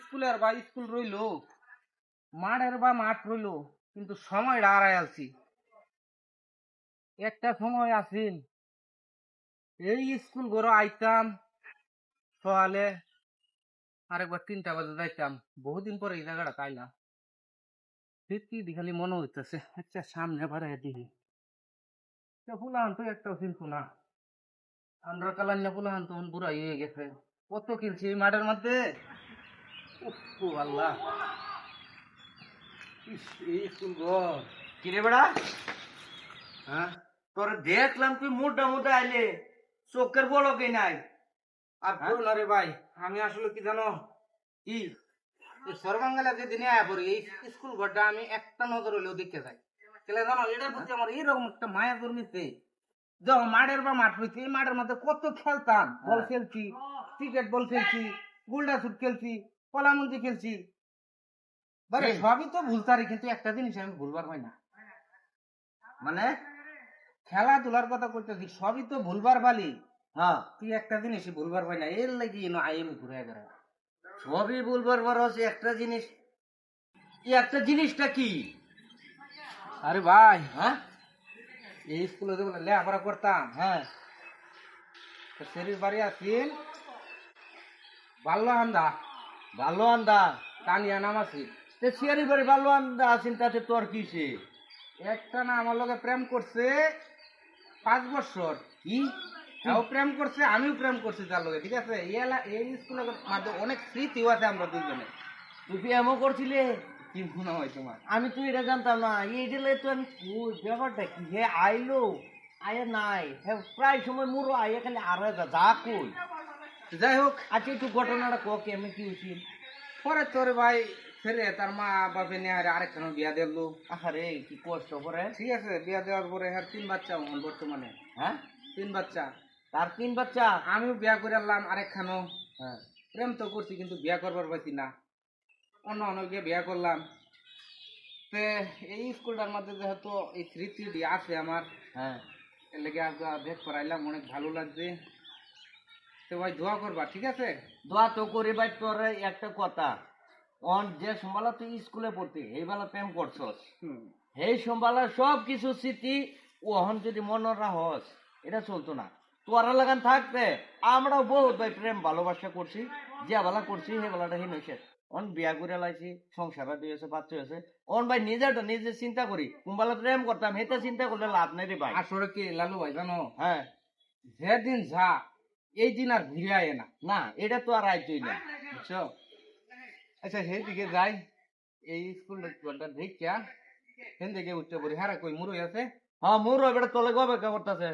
স্কুলের বা স্কুল রইল, মাঠের বা মাঠ রইল, কিন্তু সময়টা আড়াই আলছি একটা সময় আছিল, এই স্কুল গড়ো আইতাম, সকালে আরেকবার তিনটা বাজে যাইতাম, বহুদিন পরে এই জায়গাটা পাইলাম সত্যি খালি মনে হইতেছে আচ্ছা সামনে বাড়াই দিই ফুলাহান তো একটাও চিনতো না। আমরা কালান্না ফুলাহান তখন বুড়া হয়ে গেছে। কত কিনছি মাঠের মধ্যে? ও আল্লাহ। কিরে বেড়া? হ্যাঁ? তোর দেখলাম তুই মোটা মোটা আইলে। চোখের বড় কে নাই। আর না রে ভাই আমি আসলে কি জানো? কি? সর্বাঙ্গালা যেদিনে আয়া পড়ি এই স্কুল ঘরটা আমি একটা নজর হলেও দেখতে যাই। তাহলে জানো এটার প্রতি আমার এইরকম একটা মায়া জন্মিছে। যখন মাঠের বা মাঠ হয়েছে এই মাঠের মধ্যে কত খেলতাম বল খেলছি। ক্রিকেট বল খেলছি গুল্ডা শুট খেলছি কলামঞ্জি খেলছি। বারে সবই তো ভুলতারি কিন্তু একটা জিনিস আমি ভুলবার হয় না। মানে খেলাধুলার কথা করতেছি সবই তো ভুলবার বালি। হ্যাঁ তুই একটা জিনিসই ভুলবার হয় না এর লাগি আইএম ঘুরে গেছে সবই বলবার পর হচ্ছে একটা জিনিস। এই একটা জিনিসটা কি? আরে ভাই হ্যাঁ? এই স্কুলে যে বলে লেখাপড়া করতাম হ্যাঁ। তো শরীর বাড়ি আসিন বাল্যহান্দা ভালো আন্দা কানিয়া নাম আছে তে সিয়ারি বাড়ি ভালো আন্দা আছেন, তাতে তোর কিসে? একটা না আমার লগে প্রেম করছে পাঁচ বছর। কি? ও প্রেম করছে, আমিও প্রেম করছি তার লগে, ঠিক আছে? এই এলা- এই স্কুলের মধ্যে অনেক স্মৃতিও আছে আমরা দুজনে তুই কি এমন করছিলে? কি মনে হয় তোমার? আমি তো এটা জানতাম না। এই দিলে তো আমি ব্যাপারটা কি? হে আইলো, আয়ে নাই। হে, প্রায় সময় মুরো আয়ে খালি আর যা কই। যাই হোক আচ্ছা একটু ঘটনাটা ক কেমন কি হয়েছিল পরে তোর ভাই ফেরে তার মা বাপে নিয়ে আর আরেকখানে বিয়া দিল। আরে কি কষ্ট করে ঠিক আছে বিয়া দেওয়ার পরে আর তিন বাচ্চা এখন বর্তমানে? হ্যাঁ? তিন বাচ্চা। তার তিন বাচ্চা? আমিও বিয়া করে আনলাম আরেকখানো। হ্যাঁ। প্রেম তো করছি কিন্তু বিয়া করবার পাইছি না। অন্য অন্যকে বিয়া করলাম। তে এই স্কুলটার মধ্যে যেহেতু এই স্মৃতিটি আছে আমার হ্যাঁ। এর লেগে আজ দেখ করাইলাম অনেক ভালো লাগছে। তো ভাই দোয়া করবা ঠিক আছে? দোয়া তো করে ভাই তোর একটা কথা। অন যে তুই স্কুলে পড়তি প্রেম করছস। এই সব কিছু স্মৃতি ওহন যদি এটা চলতো না। তোরা লাগান আমরাও বহুত ভাই প্রেম ভালোবাসা করছি যে বেলা করছি সেই বেলাটা হিন হয়েছে অন বিয়া করে লাইছি সংসার দিয়েছে বাচ্চা হয়েছে। অন ভাই নিজেরটা নিজে চিন্তা করি কুম্বালা প্রেম করতাম হেতে চিন্তা করলে লাভ নাই রে ভাই। আসলে কি লালু ভাই জানো? হ্যাঁ। যেদিন যা এই দিন আর ঘুরে আয় না। না, এটা তো আর আইতই না। বুঝছ? আচ্ছা সেদিকে যাই। এই স্কুলটা দেখিয়া সেন দিকে উঠতে পারি হ্যাঁ কই মুরই আছে? হ্যাঁ মোর বেটা তলে গবে করতেছে